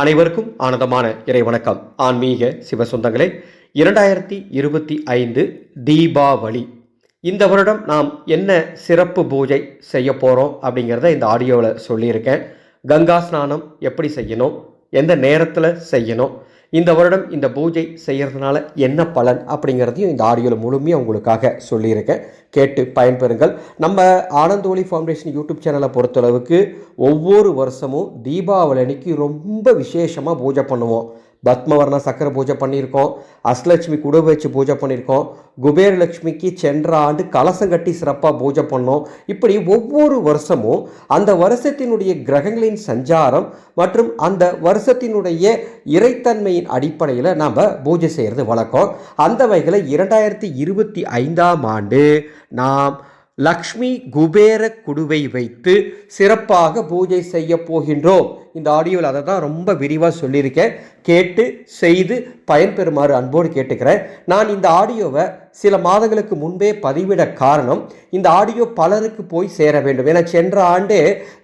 அனைவருக்கும் ஆனந்தமான இறை வணக்கம் ஆன்மீக சிவசொந்தங்களே இரண்டாயிரத்தி இருபத்தி ஐந்து தீபாவளி. இந்த வருடம் நாம் என்ன சிறப்பு பூஜை செய்ய போகிறோம் அப்படிங்கிறத இந்த ஆடியோவில் சொல்லியிருக்கேன். கங்கா ஸ்நானம் எப்படி செய்யணும்? எந்த நேரத்தில் செய்யணும்? இந்த வருடம் இந்த பூஜை செய்கிறதுனால என்ன பலன் அப்படிங்கிறதையும் இந்த ஆடியோவில் முழுமையாக உங்களுக்காக சொல்லியிருக்கேன். கேட்டு பயன்பெறுங்கள். நம்ம ஆனந்த ஒளி ஃபவுண்டேஷன் யூடியூப் சேனலை பொறுத்தளவுக்கு ஒவ்வொரு வருஷமும் தீபாவளி அன்னைக்கு ரொம்ப விசேஷமாக பூஜை பண்ணுவோம். பத்மவர்ண சக்கர பூஜை பண்ணியிருக்கோம். அஷ்டலட்சுமி குடு வச்சு பூஜை பண்ணியிருக்கோம். குபேரலட்சுமிக்கு சென்ற ஆண்டு கலசம் கட்டி சிறப்பாக பூஜை பண்ணோம். இப்படி ஒவ்வொரு வருஷமும் அந்த வருஷத்தினுடைய கிரகங்களின் சஞ்சாரம் மற்றும் அந்த வருஷத்தினுடைய இறைத்தன்மையின் அடிப்படையில் நாம் பூஜை செய்கிறது வழக்கம். அந்த வகையில் இரண்டாயிரத்தி இருபத்தி ஐந்தாம் ஆண்டு நாம் லக்ஷ்மி குபேர குடுவை வைத்து சிறப்பாக பூஜை செய்ய போகின்றோம். இந்த ஆடியோவில் அதை தான் ரொம்ப விரிவாக சொல்லியிருக்கேன். கேட்டு செய்து பயன்பெறுமாறு அன்போடு கேட்டுக்கிறேன். நான் இந்த ஆடியோவை சில மாதங்களுக்கு முன்பே பதிவிட காரணம் இந்த ஆடியோ பலருக்கு போய் சேர வேண்டும். ஏன்னா சென்ற ஆண்டே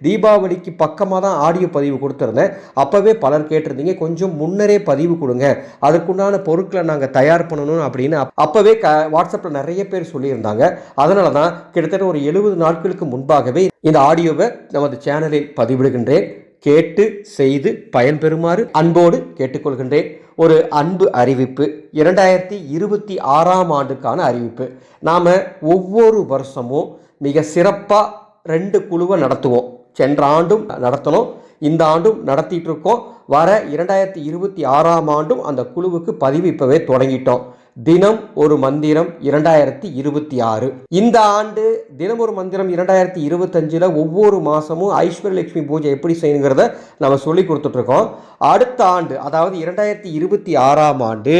தீபாவளிக்கு பக்கமாக தான் ஆடியோ பதிவு கொடுத்துருந்தேன். அப்போவே பலர் கேட்டிருந்தீங்க கொஞ்சம் முன்னரே பதிவு கொடுங்க. அதுக்குண்டான பொருட்களை நாங்கள் தயார் பண்ணணும் அப்படின்னு அப்போவே க வாட்ஸ்அப்பில் நிறைய பேர் சொல்லியிருந்தாங்க. அதனால தான் கிட்டத்தட்ட ஒரு எழுபது நாட்களுக்கு முன்பாகவே இந்த ஆடியோவை நமது சேனலில் பதிவிடுகின்றேன். கேட்டு செய்து பயன்பெறுமாறு அன்போடு கேட்டுக்கொள்கின்றேன். ஒரு அன்பு அறிவிப்பு இரண்டாயிரத்தி இருபத்தி ஆறாம் ஆண்டுக்கான அறிவிப்பு. நாம் ஒவ்வொரு வருஷமும் மிக சிறப்பாக ரெண்டு குழுவை நடத்துவோம். சென்ற ஆண்டும் நடத்தணும் இந்த ஆண்டும் நடத்திட்டு இருக்கோம். வர இரண்டாயிரத்தி இருபத்தி ஆறாம் ஆண்டும் அந்த குழுவுக்கு பதிவு இப்போவே தொடங்கிட்டோம். தினம் ஒரு மந்திரம் இரண்டாயிரத்தி இருபத்தி ஆறு. இந்த ஆண்டு தினம் ஒரு மந்திரம் இரண்டாயிரத்தி இருபத்தஞ்சில் ஒவ்வொரு மாதமும் ஐஸ்வர்யலட்சுமி பூஜை எப்படி செய்யணுங்கிறத நம்ம சொல்லி கொடுத்துட்ருக்கோம். அடுத்த ஆண்டு அதாவது இரண்டாயிரத்தி இருபத்தி ஆறாம் ஆண்டு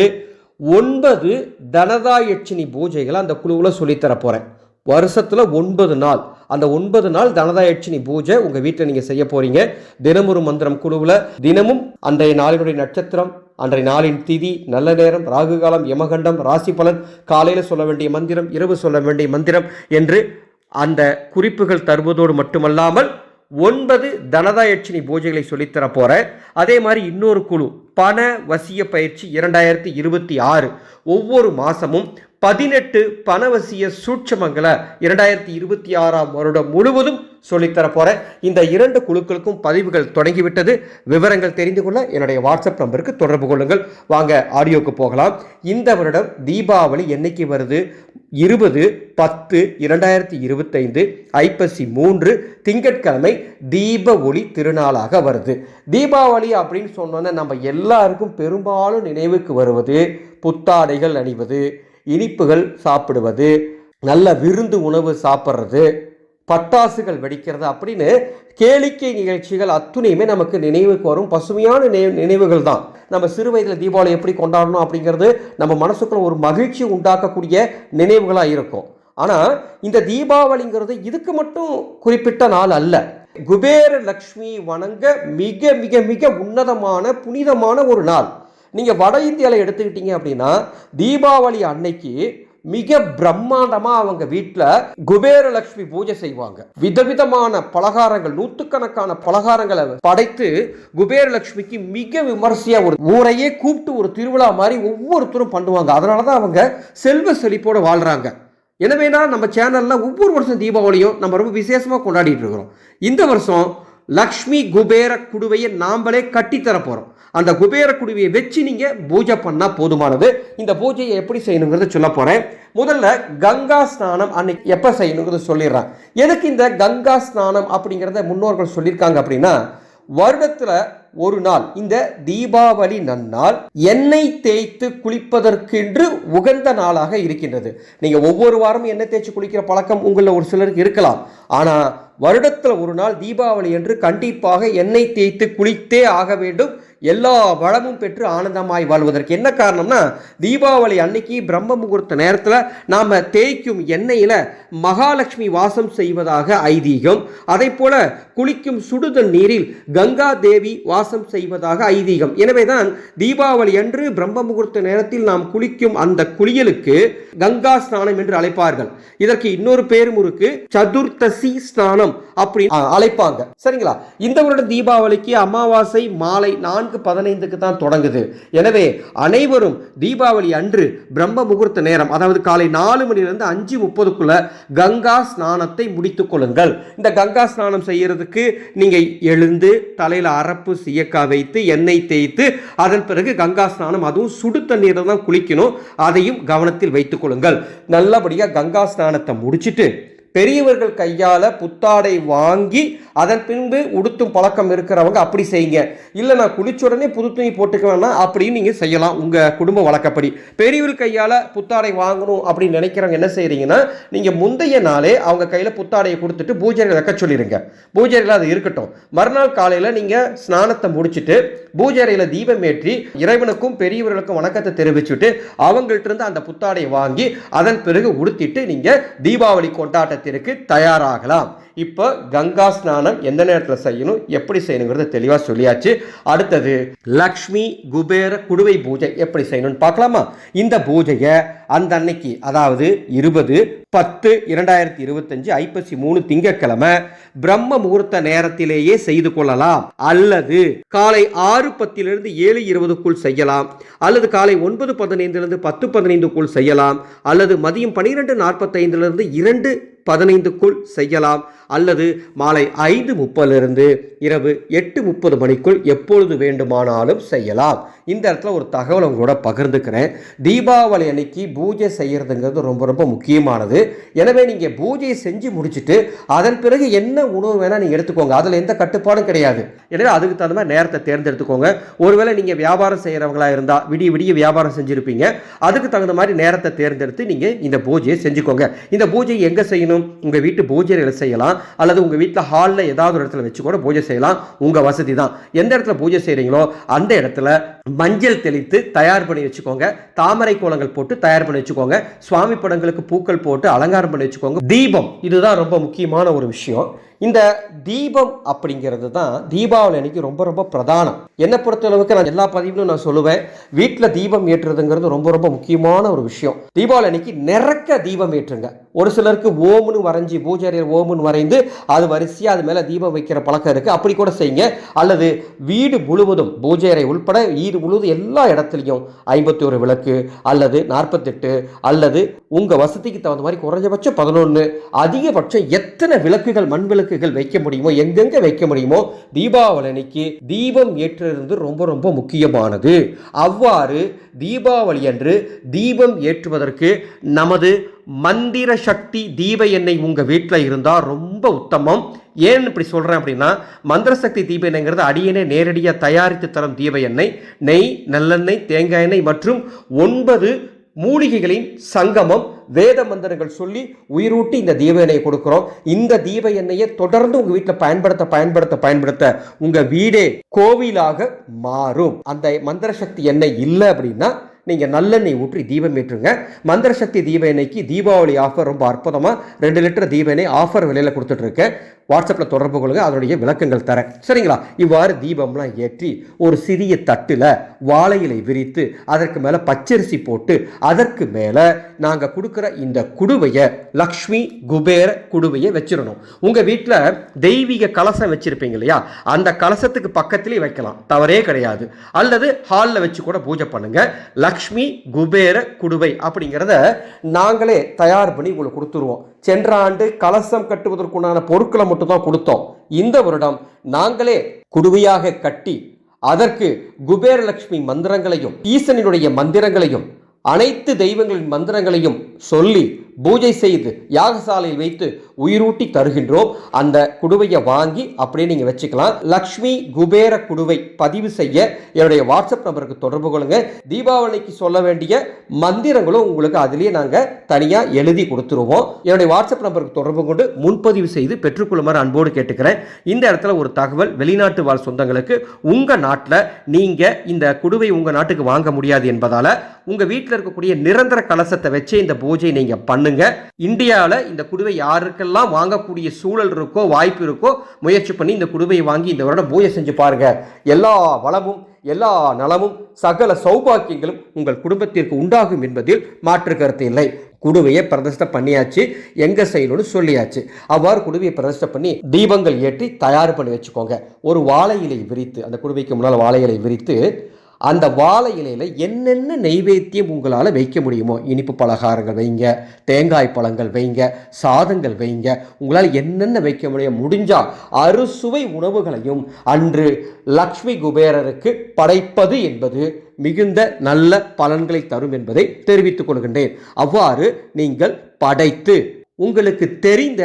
ஒன்பது தனதாயட்சினி பூஜைகளை அந்த குழுவில் சொல்லித்தர போகிறேன் வருஷத்தில் ஒன்பது நாள். அந்த ஒன்பது நாள் தனதாயட்சினி பூஜை உங்கள் வீட்டில் நீங்கள் செய்ய போகிறீங்க தினமொரு மந்திரம் குழுவில் தினமும் அன்றைய நாளினுடைய நட்சத்திரம் அன்றைய நாளின் திதி நல்ல நேரம் ராகு காலம் யமகண்டம் ராசி பலன் காலையில் சொல்ல வேண்டிய மந்திரம் இரவு சொல்ல வேண்டிய மந்திரம் என்று அந்த குறிப்புகள் தருவதோடு மட்டுமல்லாமல் ஒன்பது தனதாயட்சினி பூஜைகளை சொல்லித்தர போகிறேன் அதே மாதிரி இன்னொரு குழு பண வசிய பயிற்சி இரண்டாயிரத்தி இருபத்தி ஆறு. ஒவ்வொரு மாதமும் பதினெட்டு பணவசிய சூட்சமங்களை இரண்டாயிரத்தி இருபத்தி ஆறாம் வருடம் முழுவதும் சொல்லித்தர போகிறேன் இந்த இரண்டு குழுக்களுக்கும் பதிவுகள் தொடங்கிவிட்டது. விவரங்கள் தெரிந்து கொள்ள என்னுடைய வாட்ஸ்அப் நம்பருக்கு தொடர்பு கொள்ளுங்கள். வாங்க ஆடியோக்கு போகலாம். இந்த வருடம் தீபாவளி என்னைக்கு வருது? இருபது பத்து இரண்டாயிரத்தி இருபத்தைந்து ஐப்பசி மூன்று திங்கட்கிழமை தீப ஒளி திருநாளாக வருது. தீபாவளி அப்படின்னு சொன்னோன்னே நம்ம எல்லாருக்கும் பெரும்பாலும் நினைவுக்கு வருவது புத்தாடைகள் அணிவது இனிப்புகள் சாப்பிடுவது நல்ல விருந்து உணவு சாப்பிட்றது பட்டாசுகள் வெடிக்கிறது அப்படின்னு கேளிக்கை நிகழ்ச்சிகள் அத்துணையுமே நமக்கு நினைவுக்கு வரும். பசுமையான நினை- நினைவுகள் தான். நம்ம சிறு வயதில் தீபாவளி எப்படி கொண்டாடணும் அப்படிங்கிறது நம்ம மனசுக்குள்ள ஒரு மகிழ்ச்சி உண்டாக்கக்கூடிய நினைவுகளாக இருக்கும். ஆனால் இந்த தீபாவளிங்கிறது இதுக்கு மட்டும் குறிப்பிட்ட நாள் அல்ல. குபேர லக்ஷ்மி வணங்க மிக மிக மிக உன்னதமான புனிதமான ஒரு நாள். நீங்கள் வட இந்தியாவில் எடுத்துக்கிட்டீங்க அப்படின்னா தீபாவளி அன்னைக்கு மிக பிரம்மாண்டமாக அவங்க வீட்டில் குபேரலட்சுமி பூஜை செய்வாங்க. விதவிதமான பலகாரங்கள் நூற்றுக்கணக்கான பலகாரங்களை படைத்து குபேரலட்சுமிக்கு மிக விமர்சையாக ஒரு ஊரையே கூப்பிட்டு ஒரு திருவிழா மாதிரி ஒவ்வொருத்தரும் பண்ணுவாங்க. அதனால தான் அவங்க செல்வ செழிப்போடு வாழ்கிறாங்க எனவேனா நம்ம சேனலில் ஒவ்வொரு வருஷம் தீபாவளியும் நம்ம ரொம்ப விசேஷமாக கொண்டாடிட்டு இருக்கிறோம். இந்த வருஷம் லக்ஷ்மி குபேர குடுவையை நாம்பளே கட்டித்தர போகிறோம் அந்த குபேர குடுவையை வச்சு நீங்கள் பூஜை பண்ணால் போதுமானது. இந்த பூஜையை எப்படி செய்யணுங்கிறத சொல்ல போகிறேன் முதல்ல கங்கா ஸ்நானம் அன்னைக்கு எப்போ செய்யணுங்கிறத சொல்லிடுறேன். எதுக்கு இந்த கங்கா ஸ்நானம் அப்படிங்கிறத முன்னோர்கள் சொல்லியிருக்காங்க அப்படின்னா வருடத்தில் ஒரு நாள் இந்த தீபாவளி நன்னாள் எண்ணெய் தேய்த்து குளிப்பதற்கென்று உகந்த நாளாக இருக்கின்றது. நீங்கள் ஒவ்வொரு வாரமும் எண்ணெய் தேய்ச்சி குளிக்கிற பழக்கம் உங்களில் ஒரு சிலருக்கு இருக்கலாம். ஆனால் வருடத்தில் ஒரு நாள் தீபாவளி என்று கண்டிப்பாக எண்ணெய் தேய்த்து குளித்தே ஆக வேண்டும். எல்லா வளமும் பெற்று ஆனந்தமாய் வாழ்வதற்கு என்ன காரணம்னா தீபாவளி அன்னைக்கு பிரம்ம முகூர்த்த நேரத்தில் நாம் தேய்க்கும் எண்ணெயில் மகாலட்சுமி வாசம் செய்வதாக ஐதீகம். அதே போல குளிக்கும் சுடுதல் நீரில் கங்கா தேவி வாசம் செய்வதாக ஐதீகம். எனவே தான் தீபாவளி அன்று பிரம்ம முகூர்த்த நேரத்தில் நாம் குளிக்கும் அந்த குளியலுக்கு கங்கா ஸ்நானம் என்று அழைப்பார்கள். இதற்கு இன்னொரு பேரும் இருக்கு சதுர்த்தசி ஸ்நானம் அப்படி அழைப்பாங்க. சரிங்களா? இந்த வருடம் தீபாவளிக்கு அமாவாசை மாலை நான்கு பதினைந்துக்கு தான் தொடங்குது. எனவே அனைவரும் தீபாவளி அன்று பிரம்ம முகூர்த்த நேரம் அதாவது காலை நாலு மணிலிருந்து அஞ்சு முப்பதுக்குள்ள கங்கா ஸ்நானத்தை முடித்து கொள்ளுங்கள். இந்த கங்கா ஸ்நானம் செய்யறதுக்கு நீங்க எழுந்து தலையில அரப்பு சீயக்கா வைத்து எண்ணெய் தேய்த்து அதன் பிறகு கங்கா ஸ்நானம் அதுவும் சுடு தண்ணீரை தான் குளிக்கணும். அதையும் கவனத்தில் வைத்துக் கொள்ளுங்கள். நல்லபடியாக கங்கா ஸ்நானத்தை முடிச்சுட்டு பெரியவர்கள் கையால் புத்தாடை வாங்கி அதன் பின்பு உடுத்தும் பழக்கம் இருக்கிறவங்க அப்படி செய்யுங்க. இல்லை நான் குளிச்ச உடனே புது துணி போட்டுக்குவேன்னா அப்படின்னு நீங்கள் செய்யலாம் உங்கள் குடும்ப வழக்கப்படி. பெரியவர் கையால் புத்தாடை வாங்கணும் அப்படின்னு நினைக்கிறவங்க என்ன செய்கிறீங்கன்னா நீங்கள் முந்தைய நாளே அவங்க கையில் புத்தாடையை கொடுத்துட்டு பூஜைகள் வைக்க சொல்லிடுங்க பூஜைகள் அது இருக்கட்டும். மறுநாள் காலையில் நீங்கள் ஸ்நானத்தை முடிச்சுட்டு பூஜை தீபம் ஏற்றி இறைவனுக்கும் பெரியவர்களுக்கும் வணக்கத்தை தெரிவிச்சுட்டு அவங்கள்ட்ட இருந்து அந்த புத்தாடையை வாங்கி அதன் பிறகு உடுத்திட்டு நீங்கள் தீபாவளி ஸ்நானத்திற்கு தயாராகலாம். இப்போ கங்கா ஸ்நானம் எந்த நேரத்தில் செய்யணும் எப்படி செய்யணுங்கிறத தெளிவாக சொல்லியாச்சு. அடுத்தது லக்ஷ்மி குபேர குடுவை பூஜை எப்படி செய்யணும்னு பார்க்கலாமா? இந்த பூஜையை அந்த அன்னைக்கு அதாவது இருபது பத்து இரண்டாயிரத்தி இருபத்தஞ்சு ஐப்பசி மூணு திங்கட்கிழமை பிரம்ம முகூர்த்த நேரத்திலேயே செய்து கொள்ளலாம். அல்லது காலை ஆறு பத்திலிருந்து ஏழு இருபதுக்குள் செய்யலாம். அல்லது காலை ஒன்பது பதினைந்திலிருந்து பத்து பதினைந்துக்குள் செய்யலாம். அல்லது மதியம் பன்னிரெண்டு நாற்பத்தைந்திலிருந்து இரண்டு பதினைந்துக்குள் செய்யலாம். அல்லது மாலை ஐந்து முப்பதிலிருந்து இரவு எட்டு முப்பது மணிக்குள் எப்பொழுது வேண்டுமானாலும் செய்யலாம். இந்த இடத்துல ஒரு தகவல் உங்களோட பகிர்ந்துக்கிறேன். தீபாவளி அன்னைக்கு பூஜை செய்கிறதுங்கிறது ரொம்ப ரொம்ப முக்கியமானது. எனவே நீங்கள் பூஜையை செஞ்சு முடிச்சுட்டு அதன் பிறகு என்ன உணவு வேணால் நீங்கள் எடுத்துக்கோங்க. அதில் எந்த கட்டுப்பாடும் கிடையாது. எனவே அதுக்கு தகுந்த மாதிரி நேரத்தை தேர்ந்தெடுத்துக்கோங்க. ஒருவேளை நீங்கள் வியாபாரம் செய்கிறவங்களா இருந்தால் விடிய விடிய வியாபாரம் செஞ்சுருப்பீங்க. அதுக்கு தகுந்த மாதிரி நேரத்தை தேர்ந்தெடுத்து நீங்கள் இந்த பூஜையை செஞ்சுக்கோங்க. இந்த பூஜையை எங்கே செய்யணும்? உங்கள் வீட்டு பூஜைகளை செய்யலாம். அல்லது உங்கள் வீட்டில் ஹாலில் ஏதாவது ஒரு இடத்துல வச்சு கூட பூஜை செய்யலாம். உங்கள் வசதி தான். எந்த இடத்துல பூஜை செய்கிறீங்களோ அந்த இடத்துல மஞ்சள் தெளித்து தயார் பண்ணி வச்சுக்கோங்க. தாமரை கோலங்கள் போட்டு தயார் பண்ணி வச்சுக்கோங்க. சுவாமி படங்களுக்கு பூக்கள் போட்டு அலங்காரம் பண்ணி வச்சுக்கோங்க. தீபம் இதுதான் ரொம்ப முக்கியமான ஒரு விஷயம். இந்த தீபம் அப்படிங்கிறது தான் தீபாவளி அன்னைக்கு ரொம்ப ரொம்ப பிரதானம். என்னை பொறுத்தளவுக்கு நான் எல்லா பதிவிலும் நான் சொல்லுவேன் வீட்டில் தீபம் ஏற்றுறதுங்கிறது ரொம்ப ரொம்ப முக்கியமான ஒரு விஷயம். தீபாவளி அன்னைக்கு நிறக்க தீபம் ஏற்றுங்க. ஒரு சிலருக்கு ஓம்னு வரைஞ்சி பூஜை அறையில் ஓம்னு வரைந்து அது வரிசையாக அது மேலே தீபம் வைக்கிற பழக்கம் இருக்குது அப்படி கூட செய்யுங்க. அல்லது வீடு முழுவதும் பூஜை அறை உள்பட வீடு முழுவதும் எல்லா இடத்துலையும் ஐம்பத்தி ஒரு விளக்கு அல்லது நாற்பத்தெட்டு அல்லது உங்கள் வசதிக்கு தகுந்த மாதிரி குறைஞ்சபட்சம் பதினொன்று அதிகபட்சம் எத்தனை விளக்குகள் மண் விளக்குகள் வைக்க முடியுமோ எங்கெங்கே வைக்க முடியுமோ தீபாவளி அன்னைக்கு தீபம் ஏற்றுறது ரொம்ப ரொம்ப முக்கியமானது. அவ்வாறு தீபாவளி அன்று தீபம் ஏற்றுவதற்கு நமது மந்திர சக்தி தீப எண்ணெய் உங்கள் வீட்டில் இருந்தால் ரொம்ப உத்தமம். ஏன் இப்படி சொல்கிறேன் அப்படின்னா மந்திர சக்தி தீப எண்ணெய்ங்கிறது அடியனே நேரடியாக தயாரித்து தரும் தீப எண்ணெய். நெய் நல்லெண்ணெய் தேங்காய் எண்ணெய் மற்றும் ஒன்பது மூலிகைகளின் சங்கமம். வேத மந்திரங்கள் சொல்லி உயிரூட்டி இந்த தீப எண்ணெயை கொடுக்குறோம். இந்த தீப எண்ணெயை தொடர்ந்து உங்கள் வீட்டில் பயன்படுத்த பயன்படுத்த பயன்படுத்த உங்கள் வீடே கோவிலாக மாறும். அந்த மந்திர சக்தி எண்ணெய் இல்லை அப்படின்னா நீங்கள் நல்லெண்ணெய் ஊற்றி தீபம் ஏற்றுங்க. மந்திர சக்தி தீப எண்ணெய்க்கு தீபாவளி ஆஃபர் ரொம்ப அற்புதமாக ரெண்டு லிட்டர் தீப எண்ணெய் ஆஃபர் விலையில் கொடுத்துட்ருக்கேன் வாட்ஸ்அப்பில் தொடர்பு கொள்ளுங்க அதனுடைய விளக்கங்கள் தரேன். சரிங்களா? இவ்வாறு தீபம்லாம் ஏற்றி ஒரு சிறிய தட்டில் வாழையிலை விரித்து அதற்கு மேலே பச்சரிசி போட்டு அதற்கு மேலே நாங்கள் கொடுக்குற இந்த குடுவையை லக்ஷ்மி குபேர குடுவையை வச்சிடணும். உங்கள் வீட்டில் தெய்வீக கலசம் வச்சுருப்பீங்க இல்லையா? அந்த கலசத்துக்கு பக்கத்துலேயே வைக்கலாம். தவறே கிடையாது. அல்லது ஹாலில் வச்சு கூட பூஜை பண்ணுங்கள் லக்ஷ்மி குபேர குடுவை அப்படிங்கிறத நாங்களே தயார் பண்ணி உங்களுக்கு கொடுத்துருவோம். சென்ற ஆண்டு கலசம் கட்டுவதற்குண்டான பொருட்களை மட்டும் தான் கொடுத்தோம். இந்த வருடம் நாங்களே குடுவையாக கட்டி அதற்கு குபேரலட்சுமி மந்திரங்களையும் ஈசனினுடைய மந்திரங்களையும் அனைத்து தெய்வங்களின் மந்திரங்களையும் சொல்லி பூஜை செய்து யாகசாலையில் வைத்து உயிரூட்டி தருகின்றோம். அந்த குடுவையை வாங்கி அப்படியே நீங்கள் வச்சுக்கலாம். லக்ஷ்மி குபேர குடுவை பதிவு செய்ய என்னுடைய வாட்ஸ்அப் நம்பருக்கு தொடர்பு கொள்ளுங்க. தீபாவளிக்கு சொல்ல வேண்டிய மந்திரங்களும் உங்களுக்கு அதிலேயே நாங்கள் தனியாக எழுதி கொடுத்துருவோம். என்னுடைய வாட்ஸ்அப் நம்பருக்கு தொடர்பு கொண்டு முன்பதிவு செய்து பெற்றுக்கொள்ளுமாறு அன்போடு கேட்டுக்கிறேன். இந்த இடத்துல ஒரு தகவல் வெளிநாட்டு வாழ் சொந்தங்களுக்கு உங்கள் நாட்டில் நீங்கள் இந்த குடுவை உங்கள் நாட்டுக்கு வாங்க முடியாது என்பதால் உங்கள் வீட்டில் இருக்கக்கூடிய நிரந்தர கலசத்தை வச்சு இந்த பூஜை நீங்கள் பண்ண பண்ணுங்க. இந்தியாவில் இந்த குடுவை யாருக்கெல்லாம் வாங்கக்கூடிய சூழல் இருக்கோ வாய்ப்பு இருக்கோ முயற்சி பண்ணி இந்த குடுவையை வாங்கி இந்த வருடம் பூஜை செஞ்சு பாருங்க. எல்லா வளமும் எல்லா நலமும் சகல சௌபாக்கியங்களும் உங்கள் குடும்பத்திற்கு உண்டாகும் என்பதில் மாற்று கருத்து இல்லை. குடுவையை பிரதிஷ்டை பண்ணியாச்சு எங்க செய்யணும்னு சொல்லியாச்சு. அவ்வாறு குடுவையை பிரதிஷ்டை பண்ணி தீபங்கள் ஏற்றி தயார் பண்ணி வச்சுக்கோங்க. ஒரு வாழை இலை விரித்து அந்த குடுவைக்கு முன்னால் வாழை இலை விரித்து அந்த வாழை இலையில் என்னென்ன நெய்வேத்தியம் உங்களால் வைக்க முடியுமோ இனிப்பு பலகாரங்கள் வைங்க தேங்காய் பழங்கள் வைங்க சாதங்கள் வைங்க உங்களால் என்னென்ன வைக்க முடியும் முடிஞ்சால் அறுசுவை உணவுகளையும் அன்று லக்ஷ்மி குபேரருக்கு படைப்பது என்பது மிகுந்த நல்ல பலன்களை தரும் என்பதை தெரிவித்துக் கொள்கின்றேன். அவ்வாறு நீங்கள் படைத்து உங்களுக்கு தெரிந்த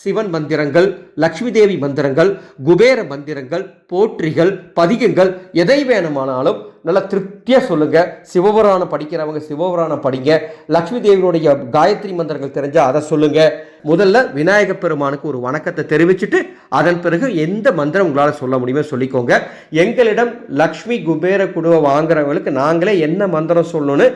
சிவன் மந்திரங்கள் லக்ஷ்மி தேவி மந்திரங்கள் குபேர மந்திரங்கள் போற்றிகள் பதிகங்கள் எதை வேணுமானாலும் நல்லா திருப்தியாக சொல்லுங்கள் சிவபுராணம் படிக்கிறவங்க சிவபுராணம் படிங்க. லக்ஷ்மி தேவியினுடைய காயத்ரி மந்திரங்கள் தெரிஞ்சால் அதை சொல்லுங்கள் முதல்ல விநாயக பெருமானுக்கு ஒரு வணக்கத்தை தெரிவிச்சுட்டு அதன் பிறகு எந்த மந்திரம் உங்களால் சொல்ல முடியுமோ சொல்லிக்கோங்க. எங்களிடம் லக்ஷ்மி குபேர குடுவை வாங்குறவங்களுக்கு நாங்களே என்ன மந்திரம் சொல்லணும்னு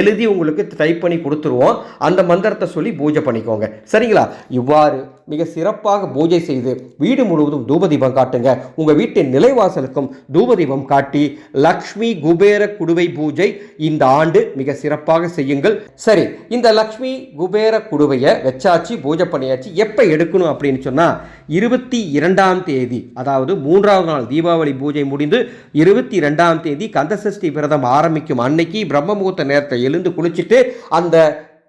எழுதி உங்களுக்கு டைப் பண்ணி கொடுத்துருவோம். அந்த மந்திரத்தை சொல்லி பூஜை பண்ணிக்கோங்க. சரிங்களா? இவ்வாறு மிக சிறப்பாக பூஜை செய்து வீடு முழுவதும் தூபதீபம் காட்டுங்க. உங்கள் வீட்டின் நிலைவாசலுக்கும் தூபதீபம் காட்டி லக்ஷ்மி குபேர குடுவை பூஜை இந்த ஆண்டு மிக சிறப்பாக செய்யுங்கள். சரி இந்த லக்ஷ்மி குபேர குடுவையை வச்சாச்சு பூஜை பண்ணியாச்சு எப்போ எடுக்கணும் அப்படின்னு சொன்னால் இருபத்தி இரண்டாம் தேதி அதாவது மூன்றாவது நாள் தீபாவளி பூஜை முடிந்து இருபத்தி ரெண்டாம் தேதி கந்தசஷ்டி விரதம் ஆரம்பிக்கும் அன்னைக்கு பிரம்ம முகூர்த்த நேரத்தை எழுந்து குளிச்சுட்டு அந்த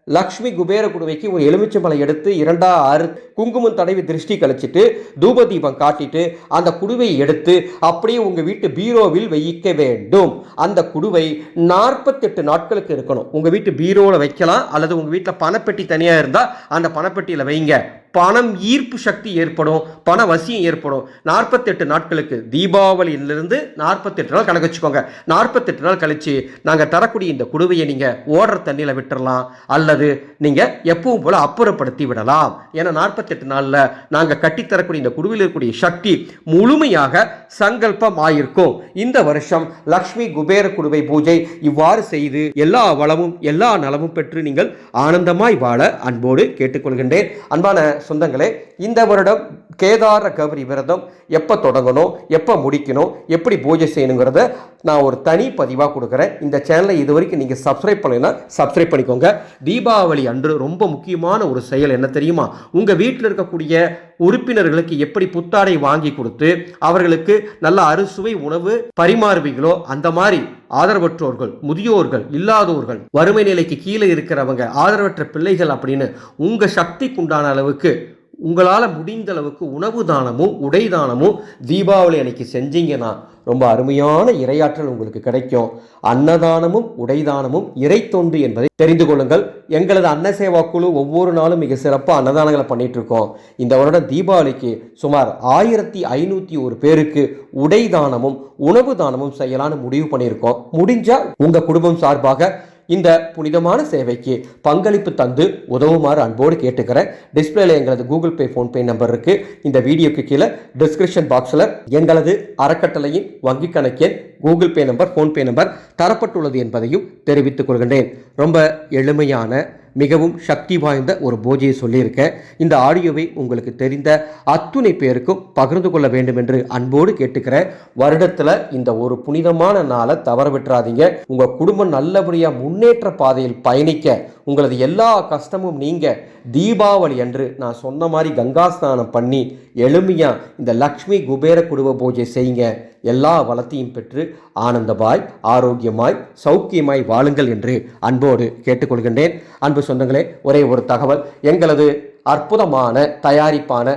லக்ஷ்மி குபேர குடுவைக்கு ஒரு எலுமிச்சம்பழம் எடுத்து இரண்டா அறு குங்குமம் தடவி திருஷ்டி கழிச்சிட்டு தூப தீபம் காட்டிட்டு அந்த குடுவையை எடுத்து அப்படியே உங்கள் வீட்டு பீரோவில் வைக்க வேண்டும். அந்த குடுவை நாற்பத்தெட்டு நாட்களுக்கு இருக்கணும். உங்கள் வீட்டு பீரோவில் வைக்கலாம் அல்லது உங்கள் வீட்டில் பணப்பெட்டி தனியாக இருந்தால் அந்த பணப்பெட்டியில் வைங்க. பணம் ஈர்ப்பு சக்தி ஏற்படும் பண வசியம் ஏற்படும். நாற்பத்தெட்டு நாட்களுக்கு தீபாவளியிலிருந்து நாற்பத்தெட்டு நாள் கணக்கு வச்சுக்கோங்க. நாற்பத்தெட்டு நாள் கழித்து நாங்கள் தரக்கூடிய இந்த குடுவையை நீங்கள் ஓடுற தண்ணியில் விட்டுறலாம் அல்லது நீங்கள் எப்பவும் போல் அப்புறப்படுத்தி விடலாம். ஏன்னா நாற்பத்தெட்டு நாளில் நாங்கள் கட்டித்தரக்கூடிய இந்த குழுவில் இருக்கக்கூடிய சக்தி முழுமையாக சங்கல்பம் ஆயிருக்கும் இந்த வருஷம் லக்ஷ்மி குபேர குடுவை பூஜை இவ்வாறு செய்து எல்லா வளமும் எல்லா நலமும் பெற்று நீங்கள் ஆனந்தமாய் வாழ அன்போடு கேட்டுக்கொள்கின்றேன். அன்பான சொந்தங்களே இந்த வருடம் கேதார கௌரி விரதம் எப்போ தொடங்கணும் எப்போ முடிக்கணும் எப்படி பூஜை செய்யணுங்கிறத நான் ஒரு தனி பதிவாக கொடுக்குறேன். இந்த சேனலை இது வரைக்கும் நீங்கள் சப்ஸ்கிரைப் பண்ணலைன்னா சப்ஸ்கிரைப் பண்ணிக்கோங்க. தீபாவளி அன்று ரொம்ப முக்கியமான ஒரு செயல் என்ன தெரியுமா? உங்கள் வீட்டில் இருக்கக்கூடிய உறுப்பினர்களுக்கு எப்படி புத்தாடை வாங்கி கொடுத்து அவர்களுக்கு நல்ல அறுசுவை உணவு பரிமாறுவீங்களோ அந்த மாதிரி ஆதரவற்றோர்கள் முதியோர்கள் இல்லாதோர்கள் வறுமை நிலைக்கு கீழே இருக்கிறவங்க ஆதரவற்ற பிள்ளைகள் அப்படின்னு உங்கள் சக்திக்குண்டான அளவுக்கு உங்களால் முடிந்த அளவுக்கு உணவு தானமும் உடை தானமும் தீபாவளி அன்னைக்கு செஞ்சீங்கன்னா ரொம்ப அருமையான இரையாற்றல் உங்களுக்கு கிடைக்கும். அன்னதானமும் உடைதானமும் இறை தொண்டு என்பதை தெரிந்து கொள்ளுங்கள். எங்களது அன்ன சேவா குழு ஒவ்வொரு நாளும் மிக சிறப்பாக அன்னதானங்களை பண்ணிட்டு இருக்கோம் இந்த வருடம் தீபாவளிக்கு சுமார் ஆயிரத்தி ஐநூற்றி ஒரு பேருக்கு உடை தானமும் உணவு தானமும் செய்யலான்னு முடிவு பண்ணியிருக்கோம். முடிஞ்சா உங்கள் குடும்பம் சார்பாக இந்த புனிதமான சேவைக்கு பங்களிப்பு தந்து உதவுமாறு அன்போடு கேட்டுக்கிறேன். டிஸ்பிளேல எங்களது கூகுள் பே ஃபோன்பே நம்பர் இருக்கு. இந்த வீடியோக்கு கீழே டிஸ்கிரிப்ஷன் பாக்ஸில் எங்களது அறக்கட்டளையின் வங்கிக் கணக்கெண் Google pay number PhonePe number தரப்பட்டுள்ளது என்பதையும் தெரிவித்துக் கொள்கின்றேன். ரொம்ப எளிமையான மிகவும் சக்தி வாய்ந்த ஒரு பூஜையை சொல்லியிருக்கேன் இந்த ஆடியோவை உங்களுக்கு தெரிந்த அத்துணை பேருக்கும் பகிர்ந்து கொள்ள வேண்டும் என்று அன்போடு கேட்டுக்கிறேன் வருடத்தில் இந்த ஒரு புனிதமான நாளை தவற விட்டுறாதீங்க. உங்கள் குடும்பம் நல்லபடியாக முன்னேற்ற பாதையில் பயணிக்க உங்களது எல்லா கஷ்டமும் நீங்க தீபாவளி அன்று நான் சொன்ன மாதிரி கங்கா ஸ்நானம் பண்ணி எளிமையாக இந்த லக்ஷ்மி குபேர குடும்ப பூஜை செய்யுங்க. எல்லா வளத்தையும் பெற்று ஆனந்தமாய் ஆரோக்கியமாய் சௌக்கியமாய் வாழுங்கள் என்று அன்போடு கேட்டுக்கொள்கின்றேன். அன்பு சொந்தங்களே ஒரே ஒரு தகவல். எங்களது அற்புதமான தயாரிப்பான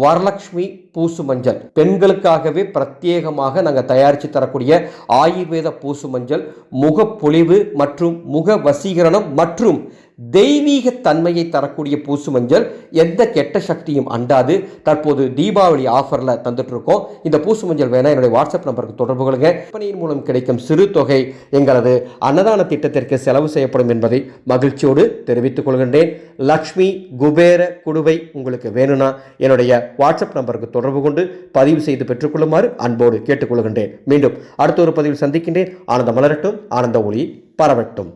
வரலக்ஷ்மி பூசு மஞ்சள். பெண்களுக்காகவே பிரத்யேகமாக நாங்கள் தயாரித்து தரக்கூடிய ஆயுர்வேத பூசு மஞ்சள் முகப்பொலிவு மற்றும் முக வசீகரணம் மற்றும் தெய்வீக தன்மையை தரக்கூடிய பூசு மஞ்சள் எந்த கெட்ட சக்தியும் அண்டாது. தற்போது தீபாவளி ஆஃபரில் தந்துட்டு இருக்கோம் இந்த பூசு மஞ்சள் வேணால் என்னுடைய வாட்ஸ்அப் நம்பருக்கு தொடர்பு கொள்ளுங்க. விற்பனையின் மூலம் கிடைக்கும் சிறு தொகை எங்களது அன்னதான திட்டத்திற்கு செலவு செய்யப்படும் என்பதை மகிழ்ச்சியோடு தெரிவித்துக் கொள்கின்றேன். லக்ஷ்மி குபேர குடுவை உங்களுக்கு வேணும்னா என்னுடைய வாட்ஸ்அப் நம்பருக்கு தொடர்பு கொண்டு பதிவு செய்து பெற்றுக்கொள்ளுமாறு அன்போடு கேட்டுக்கொள்கின்றேன். மீண்டும் அடுத்த ஒரு பதிவில் சந்திக்கின்றேன். ஆனந்த மலரட்டும். ஆனந்த ஒளி பரவட்டும்.